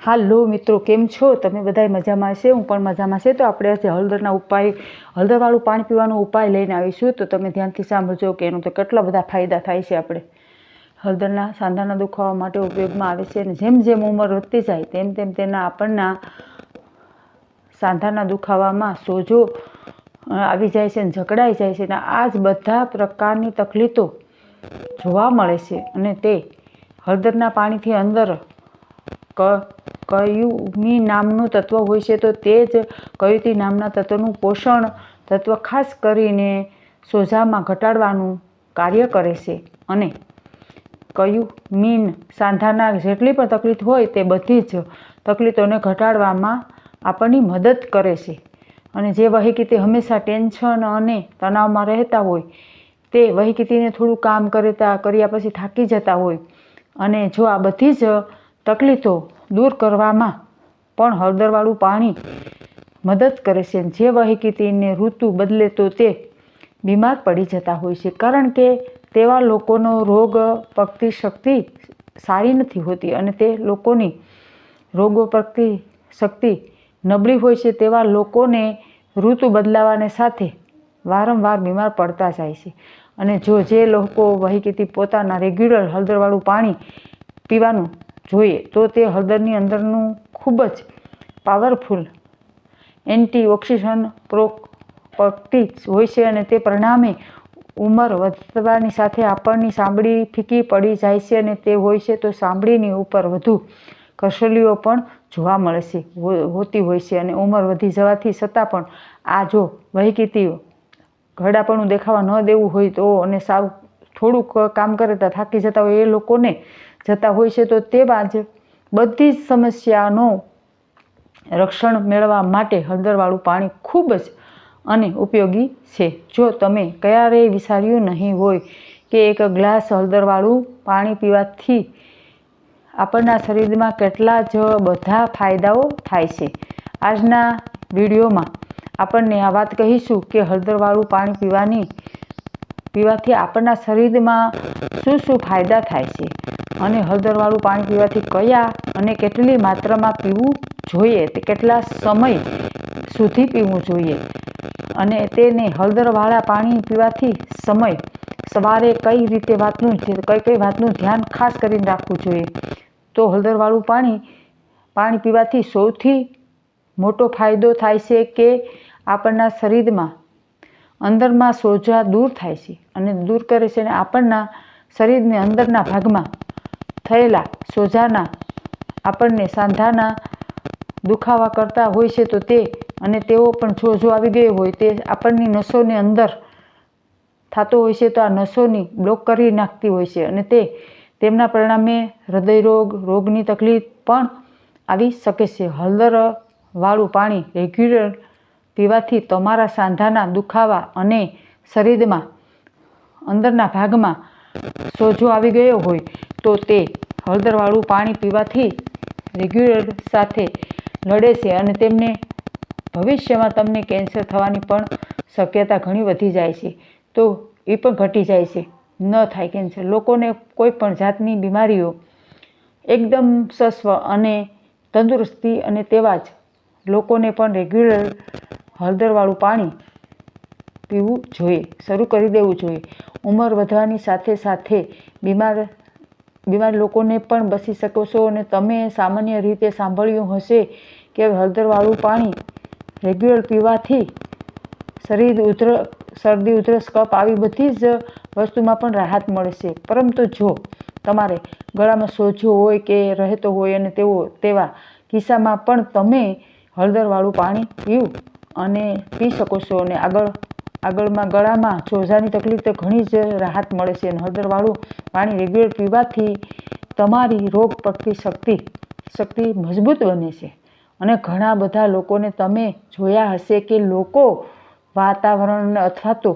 હાલો મિત્રો, કેમ છો? તમે બધાય મજામાં છે હું પણ મજામાં છે. તો આપણે આજે હળદરના ઉપાય, હળદરવાળું પાણી પીવાનો ઉપાય લઈને આવીશું. તો તમે ધ્યાનથી સાંભળજો કે એનું તો કેટલા બધા ફાયદા થાય છે આપણે. હળદરના સાંધાના દુખાવા માટે ઉપયોગમાં આવે છે અને જેમ જેમ ઉંમર વધતી જાય તેમ તેમ તેના આપણના સાંધાના દુખાવામાં સોજો આવી જાય છે અને જકડાઈ જાય છે. અને આ જ બધા પ્રકારની તકલીફો જોવા મળે છે અને તે હળદરના પાણીથી અંદર ક કયુમી નામનું તત્વ હોય છે તો તે જ કયુતી નામના તત્વનું પોષણ તત્વ ખાસ કરીને સોજામાં ઘટાડવાનું કાર્ય કરે છે. અને કયું મીન સાંધાના જેટલી પણ તકલીફ હોય તે બધી જ તકલીફોને ઘટાડવામાં આપણની મદદ કરે છે. અને જે વહીકીતે હંમેશા ટેન્શન અને તણાવમાં રહેતા હોય તે વહીકીતીને થોડું કામ કરતા કર્યા પછી થાકી જતા હોય. અને જો આ બધી જ તકલીફો દૂર કરવામાં પણ હળદરવાળું પાણી મદદ કરે છે. જે વહીકીતીને ઋતુ બદલે તો તે બીમાર પડી જતા હોય છે. કારણ કે તેવા લોકોનો રોગ પ્રતિ શક્તિ સારી નથી હોતી અને તે લોકોની રોગો પ્રતિ શક્તિ નબળી હોય છે. તેવા લોકોને ઋતુ બદલાવાને સાથે વારંવાર બીમાર પડતા જાય છે. અને જો જે લોકો વહીકીથી પોતાના રેગ્યુલર હળદરવાળું પાણી પીવાનું જોઈએ, તો તે હળદરની અંદરનું ખૂબ જ પાવરફુલ એન્ટીઓક્સિજન પ્રોપર્ટીઝ હોય છે અને તે પરિણામે ઉંમર વધવાની સાથે આપણની સાંભળી ફીકી પડી જાય છે અને તે હોય છે, તો સાંભળીની ઉપર વધુ કસલીઓ પણ જોવા મળે છે હોતી હોય છે અને ઉંમર વધી જવાથી છતાં પણ આ જો વહીકીતી ઘરડાપણું દેખાવા ન દેવું હોય તો અને સાવ થોડુંક કામ કરે તો થાકી જતા હોય એ લોકોને જતા હોય છે તો તેવા જ બધી જ સમસ્યાનો રક્ષણ મેળવવા માટે હળદરવાળું પાણી ખૂબ જ અને ઉપયોગી છે. જો તમે ક્યારેય વિચાર્યું નહીં હોય કે એક ગ્લાસ હળદરવાળું પાણી પીવાથી આપણના શરીરમાં કેટલા જ બધા ફાયદાઓ થાય છે. આજના વિડીયોમાં આપણને આ વાત કહીશું કે હળદરવાળું પાણી પીવાની પીવાથી આપણના શરીરમાં શું શું ફાયદા થાય છે? અને હળદરવાળું પાણી પીવાથી કયા અને કેટલી માત્રામાં પીવું જોઈએ? તે કેટલા સમય સુધી પીવું જોઈએ? અને તેને હળદરવાળા પાણી પીવાથી સમય સવારે કઈ રીતે વાતનું કઈ કઈ વાતનું ધ્યાન ખાસ કરીને રાખવું જોઈએ? તો હળદરવાળું પાણી પાણી પીવાથી સૌથી મોટો ફાયદો થાય છે કે આપણના શરીરમાં અંદરમાં સોજા દૂર થાય છે અને દૂર કરે છે અને આપણના શરીરની અંદરના ભાગમાં થયેલા સોજાના આપણને સાંધાના દુખાવા કરતા હોય છે તો તે અને તેઓ પણ જો જો આવી ગયો હોય તે આપણની નસોની અંદર થતો હોય છે તો આ નસોની બ્લોક કરી નાખતી હોય છે અને તે તેમના પરિણામે હૃદયરોગ, રોગની તકલીફ પણ આવી શકે છે. હળદર વાળું પાણી રેગ્યુલર પીવાથી તમારા સાંધાના દુખાવા અને શરીરમાં અંદરના ભાગમાં સોજો આવી ગયો હોય તો તે હળદરવાળું પાણી પીવાથી રેગ્યુલર સાથે લડે છે અને તેમને ભવિષ્યમાં તમને કેન્સર થવાની પણ શક્યતા ઘણી વધી જાય છે. તો એ પણ ઘટી જાય છે. ન થાય કેન્સર. લોકોને કોઈ પણ જાતની બીમારીઓ એકદમ સસ્વ અને તંદુરસ્તી અને તેવા જ લોકોને પણ રેગ્યુલર હળદરવાળું પાણી પીવું જોઈએ, શરૂ કરી દેવું જોઈએ. ઉંમર વધવાની સાથે સાથે બીમાર બીમાર લોકોને પણ બસી શકો છો અને તમે સામાન્ય રીતે સાંભળ્યું હશે કે હળદરવાળું પાણી રેગ્યુલર પીવાથી શરીર ઉધર, શરદી, ઉધરસ કપ આવી બધી જ વસ્તુમાં પણ રાહત મળશે પરંતુ જો તમારે ગળામાં સોજો હોય કે રહેતો હોય અને તેવો, તેવા કિસ્સામાં પણ તમે હળદરવાળું પાણી પીવું અને પી શકો છો અને આગળ, આગળમાં ગળામાં સોજાની તકલીફ તો ઘણી જ રાહત મળે છે. અને હળદરવાળું પાણી રેગ્યુલર પીવાથી તમારી રોગ પ્રતિ શક્તિ મજબૂત બને છે. અને ઘણા બધા લોકોને તમે જોયા હશે કે લોકો વાતાવરણ અથવા તો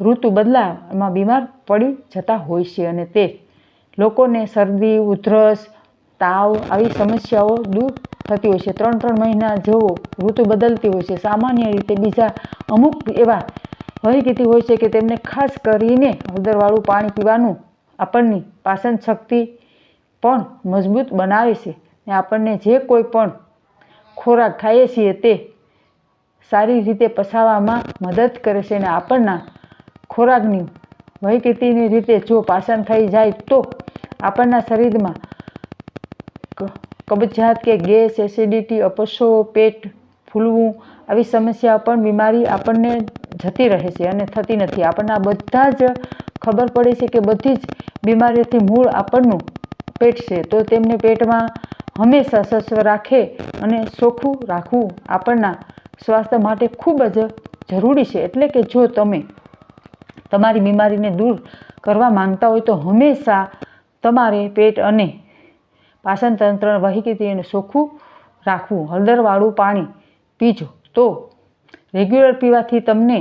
ઋતુ બદલા એમાં બીમાર પડી જતા હોય છે અને તે લોકોને શરદી, ઉધરસ તાવ આવી સમસ્યાઓ દૂર થતી હોય છે. ત્રણ ત્રણ મહિના જેવો ઋતુ બદલતી હોય છે. સામાન્ય રીતે બીજા અમુક એવા વહીકીથી હોય છે કે તેમને ખાસ કરીને હળદરવાળું પાણી પીવાનું આપણની પાચન શક્તિ પણ મજબૂત બનાવે છે ને આપણને જે કોઈ પણ ખોરાક ખાઈએ છીએ તે સારી રીતે પસાવવામાં મદદ કરે છે અને આપણના ખોરાકની વહીકીતીની રીતે જો પાચન થઈ જાય તો આપણના શરીરમાં કબજિયાત કે ગેસ, એસિડિટી, અપશો, પેટ ફૂલવું, આવી સમસ્યા પણ બીમારી આપણને જતી રહે છે અને થતી નથી. આપણને આ બધા જ ખબર પડે છે કે બધી જ બીમારીઓથી મૂળ આપણનું પેટ છે. તો તેમને પેટમાં હંમેશા સ્વસ્થ રાખે અને ચોખ્ખું રાખવું આપણના સ્વાસ્થ્ય માટે ખૂબ જ જરૂરી છે. એટલે કે જો તમે તમારી બીમારીને દૂર કરવા માંગતા હોય તો હંમેશા તમારે પેટ અને પાચન તંત્ર વહીકીતી અને ચોખ્ખું રાખવું. હળદરવાળું પાણી પીજો. તો રેગ્યુલર પીવાથી તમને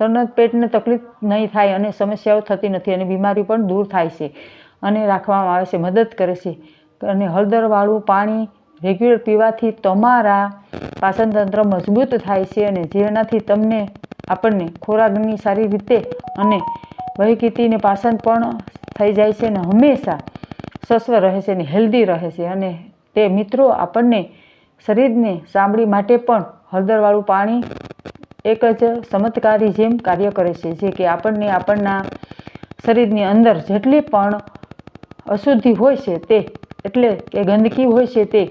તરત પેટને તકલીફ નહીં થાય અને સમસ્યાઓ થતી નથી અને બીમારી પણ દૂર થાય છે અને રાખવામાં આવે છે, મદદ કરે છે. અને હળદરવાળું પાણી રેગ્યુલર પીવાથી તમારા પાચનતંત્ર મજબૂત થાય છે અને જેનાથી તમને આપણને ખોરાકની સારી રીતે અને વહીકીતીને પાચન પણ થઈ જાય છે અને હંમેશા સ્વસ્થ રહે છે અને હેલ્ધી રહે છે અને તે મિત્રો આપણને શરીરને ચામડી માટે પણ હળદરવાળું પાણી એક જ ચમત્કારી જેમ કાર્ય કરે છે, જે કે આપણને આપણના શરીરની અંદર જેટલી પણ અશુદ્ધિ હોય છે તે, એટલે કે ગંદકી હોય છે તે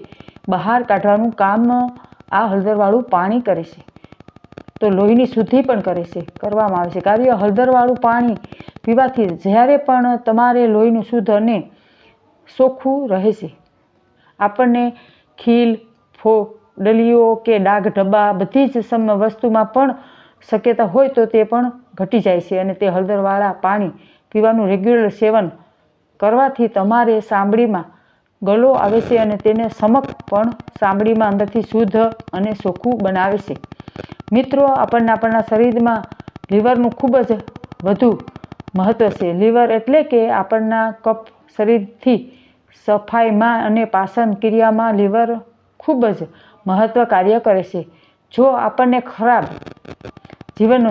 બહાર કાઢવાનું કામ આ હળદરવાળું પાણી કરે છે. તો લોહીની શુદ્ધિ પણ કરે છે, કરવામાં આવે છે. કાર્ય હળદરવાળું પાણી પીવાથી જ્યારે પણ તમારે લોહીનું શુદ્ધ અને ચોખ્ખું રહે છે. આપણને ખીલ, ફો, ડલીઓ કે ડાઘ ઢબ્બા બધી જ સમ વસ્તુમાં પણ શક્યતા હોય તો તે પણ ઘટી જાય છે અને તે હળદરવાળા પાણી પીવાનું રેગ્યુલર સેવન કરવાથી તમારે સાંભળીમાં ગલો આવે છે અને તેને સમક પણ સાંભળીમાં અંદરથી શુદ્ધ અને ચોખ્ખું બનાવે છે. મિત્રો, આપણને આપણના શરીરમાં લીવરનું ખૂબ જ વધુ મહત્ત્વ છે. લીવર એટલે કે આપણના કફ શરીરથી સફાઈમાં અને પાચન ક્રિયામાં લીવર ખૂબ જ મહત્ત્વ કાર્ય કરે છે. જો આપણને ખરાબ જીવન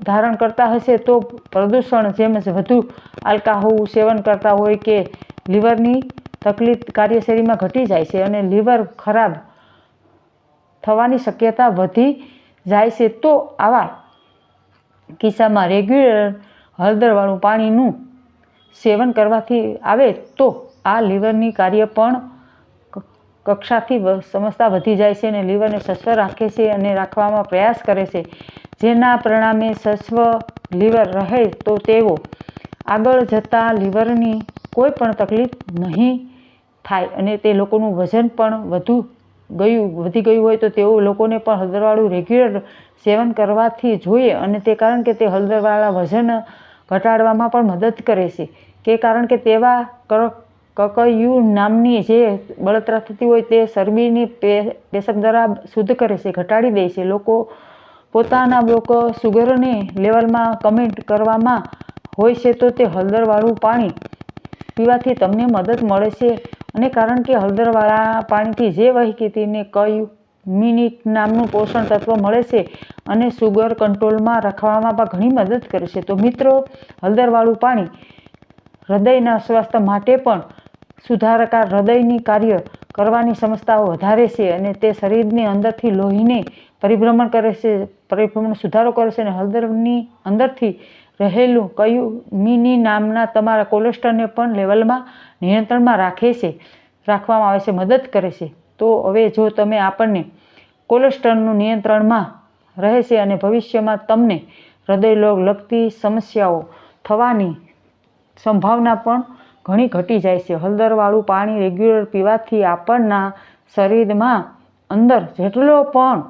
ધારણ કરતા હશે, તો પ્રદૂષણ જેમ જ વધુ આલ્કાહોલ સેવન કરતા હોય કે લીવરની તકલીફ કાર્યશૈલીમાં ઘટી જાય છે અને લીવર ખરાબ થવાની શક્યતા વધી જાય છે, તો આવા કિસ્સામાં રેગ્યુલર હળદરવાળું પાણીનું સેવન કરવાથી આવે તો આ લીવરની કાર્ય પણ કક્ષાથી સમસ્યા વધી જાય છે અને લીવરને સસ્વ રાખે છે અને રાખવામાં પ્રયાસ કરે છે. જેના પરિણામે સસ્વ લીવર રહે તો તેઓ આગળ જતાં લીવરની કોઈ પણ તકલીફ નહીં થાય અને તે લોકોનું વજન પણ વધુ ગયું, વધી ગયું હોય તો તેઓ લોકોને પણ હળદરવાળું રેગ્યુલર સેવન કરવાથી જોઈએ અને તે કારણ કે તે હળદરવાળા વજન ઘટાડવામાં પણ મદદ કરે છે. કે કારણ કે તેવા કકયું નામની જે બળતરા થતી હોય તે ચરબીની પેશક દ્વારા શુદ્ધ કરે છે, ઘટાડી દે છે. લોકો પોતાના લોકો સુગરની લેવલમાં કમેન્ટ કરવામાં હોય છે તો તે હળદરવાળું પાણી પીવાથી તમને મદદ મળે છે. અને કારણ કે હળદરવાળા પાણીથી જે વહીકીતીને કયું મિનિટ નામનું પોષણ તત્વ મળે છે અને સુગર કંટ્રોલમાં રાખવામાં પણ ઘણી મદદ કરે છે. તો મિત્રો, હળદરવાળું પાણી હૃદયના સ્વાસ્થ્ય માટે પણ સુધારકા હૃદયની કાર્ય કરવાની ક્ષમતાઓ વધારે છે અને તે શરીરની અંદરથી લોહીને પરિભ્રમણ કરે છે, પરિભ્રમણ સુધારો કરે છે અને હળદરની અંદરથી રહેલું કયું મિની નામના તમારા કોલેસ્ટ્રોલને પણ લેવલમાં નિયંત્રણમાં રાખે છે, રાખવામાં આવે છે, મદદ કરે છે. તો હવે જો તમે આપણને કોલેસ્ટ્રોલનું નિયંત્રણમાં રહેશે અને ભવિષ્યમાં તમને હૃદયરોગ લગતી સમસ્યાઓ થવાની સંભાવના પણ ઘણી ઘટી જાય છે. હળદરવાળું પાણી રેગ્યુલર પીવાથી આપણના શરીરમાં અંદર જેટલો પણ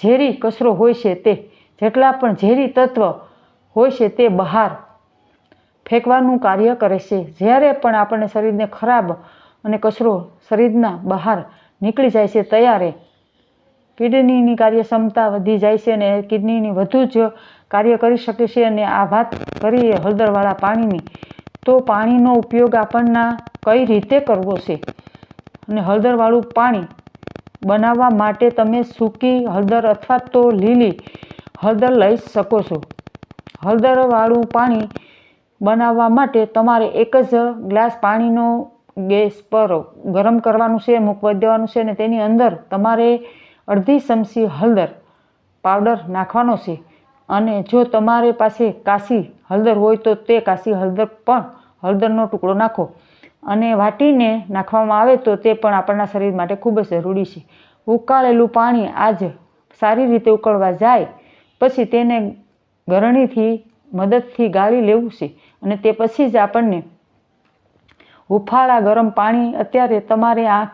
ઝેરી કચરો હોય છે તે, જેટલા પણ ઝેરી તત્વ હોય છે તે બહાર ફેંકવાનું કાર્ય કરે છે. જ્યારે પણ આપણને શરીરને ખરાબ અને કચરો શરીરના બહાર નીકળી જાય છે ત્યારે. કિડનીની કાર્યક્ષમતા વધી જાય છે અને કિડનીની વધુ જ કાર્ય કરી શકે છે અને આ વાત કરીએ હળદરવાળા પાણીની, તો પાણીનો ઉપયોગ આપણના કઈ રીતે કરવો છે? અને હળદરવાળું પાણી બનાવવા માટે તમે સૂકી હળદર અથવા તો લીલી હળદર લઈ શકો છો. હળદરવાળું પાણી બનાવવા માટે તમારે એક જ ગ્લાસ પાણીનો ગેસ પર ગરમ કરવાનું છે મૂકવા દેવાનું છે અને તેની અંદર તમારે અડધી ચમચી હળદર પાવડર નાખવાનો છે. અને જો તમારી પાસે કાશી હળદર હોય તો તે કાશી હળદર પણ હળદરનો ટુકડો નાખો. અને વાટીને નાખવામાં આવે તો તે પણ આપણા શરીર માટે ખૂબ જ જરૂરી છે. ઉકાળેલું પાણી આજ સારી રીતે ઉકળવા જાય, પછી તેને ગરણીથી, મદદથી ગાળી લેવું છે અને તે પછી જ આપણને હુંફાળા ગરમ પાણી અત્યારે તમારે આ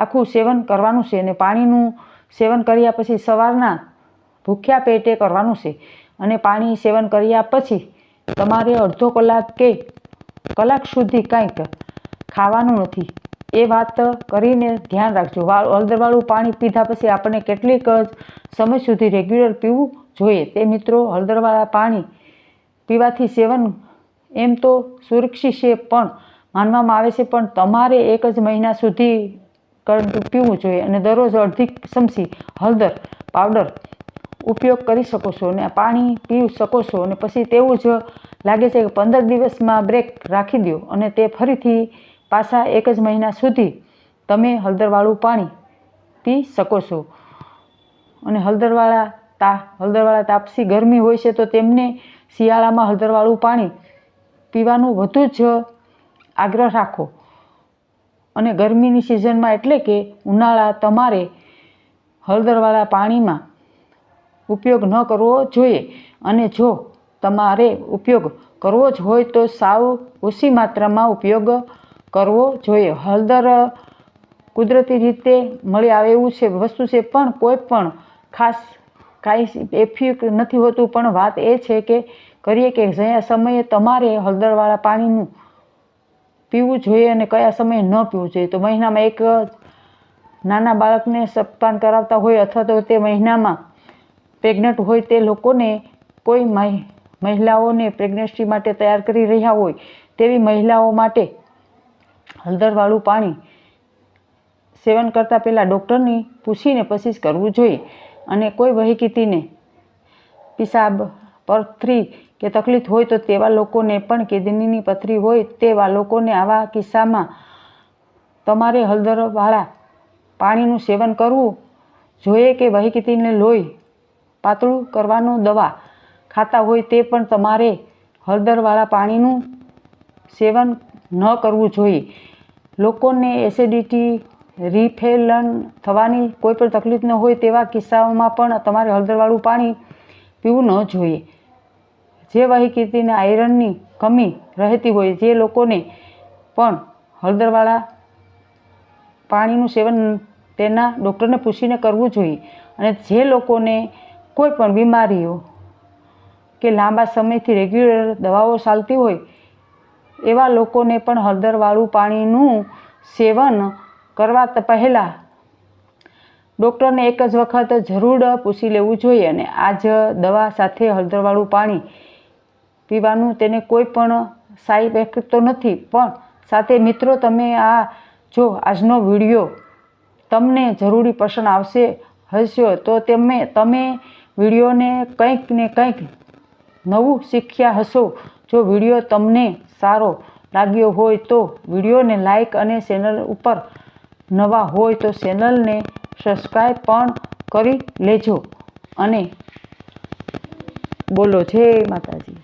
આખું સેવન કરવાનું છે અને પાણીનું સેવન કર્યા પછી સવારના ભૂખ્યા પેટે કરવાનું છે. અને પાણી સેવન કર્યા પછી તમારે અડધો કલાક કે કલાક સુધી કાંઈક ખાવાનું નથી. એ વાત કરીને ધ્યાન રાખજો. હળદરવાળું પાણી પીધા પછી આપણે કેટલીક જ સમય સુધી રેગ્યુલર પીવું જોઈએ. તે મિત્રો, હળદરવાળા પાણી પીવાથી સેવન એમ તો સુરક્ષિત છે, પણ માનવામાં આવે છે, પણ તમારે એક જ મહિના સુધી પીવું જોઈએ અને દરરોજ અડધી ચમચી હળદર પાવડર ઉપયોગ કરી શકો છો અને પાણી પી શકો છો અને પછી તેવું જ લાગે છે કે પંદર દિવસમાં બ્રેક રાખી દો અને તે ફરીથી પાછા એક જ મહિના સુધી તમે હળદરવાળું પાણી પી શકો છો. અને હળદરવાળા તા, હળદરવાળા તાપસી ગરમી હોય છે તો તેમને શિયાળામાં હળદરવાળું પાણી પીવાનું વધુ જ આગ્રહ રાખો. અને ગરમીની સિઝનમાં એટલે કે ઉનાળા તમારે હળદરવાળા પાણીમાં ઉપયોગ ન કરવો જોઈએ. અને જો તમારે ઉપયોગ કરવો જ હોય તો સાવ ઓછી માત્રામાં ઉપયોગ કરવો જોઈએ. હળદર કુદરતી રીતે મળી આવે એવું છે, વસ્તુ છે, પણ કોઈ પણ ખાસ કાંઈ એફ્યુક નથી હોતું. પણ વાત એ છે કે કરીએ કે જયા સમયે તમારે હળદરવાળા પાણીનું પીવું જોઈએ અને કયા સમયે ન પીવું જોઈએ. તો મહિનામાં એક નાના બાળકને સપ્તાન કરાવતા હોય અથવા તો તે મહિનામાં પ્રેગ્નન્ટ હોય તે લોકોને કોઈ મહિ, મહિલાઓને પ્રેગ્નન્સી માટે તૈયાર કરી રહ્યા હોય તેવી મહિલાઓ માટે હળદરવાળું પાણી સેવન કરતાં પહેલાં ડૉક્ટરની પૂછીને પછી જ કરવું જોઈએ. અને કોઈ વહીકીતીને પિશાબ પથરી કે તકલીફ હોય તો તેવા લોકોને પણ કિડનીની પથરી હોય તેવા લોકોને આવા કિસ્સામાં તમારે હળદરવાળા પાણીનું સેવન કરવું જોઈએ કે વહીકીતીને લોહી પાતળું કરવાનું દવા ખાતા હોય તે પણ તમારે હળદરવાળા પાણીનું સેવન ન કરવું જોઈએ. લોકોને એસિડિટી રિફેલન થવાની કોઈ પણ તકલીફ ન હોય તેવા કિસ્સાઓમાં પણ તમારે હળદરવાળું પાણી પીવું ન જોઈએ. જે વહીકીતીને આયરનની કમી રહેતી હોય જે લોકોને પણ હળદરવાળા પાણીનું સેવન તેના ડૉક્ટરને પૂછીને કરવું જોઈએ અને જે લોકોને કોઈ પણ બીમારીઓ કે લાંબા સમયથી રેગ્યુલર દવાઓ ચાલતી હોય, એવા લોકોને પણ હળદરવાળું પાણીનું સેવન કરવા પહેલાં ડૉક્ટરને એક જ વખત જરૂર પૂછી લેવું જોઈએ અને આ જ દવા સાથે હળદરવાળું પાણી પીવાનું તેને કોઈ પણ સાઈડ ઇફેક્ટ તો નથી, પણ સાથે મિત્રો તમે આ જો આજનો વીડિયો તમને જરૂરી પસંદ આવશે, હશે, તો તમે તમે વિડીયોને કંઈક ને કંઈક નવું શીખ્યા હશો. જો વીડિયો તમને સારો લાગ્યો હોય તો વિડીયોને લાઈક અને ચેનલ ઉપર નવા હોય તો ચેનલને સબસ્ક્રાઈબ પણ કરી લેજો. અને બોલો, જય માતાજી.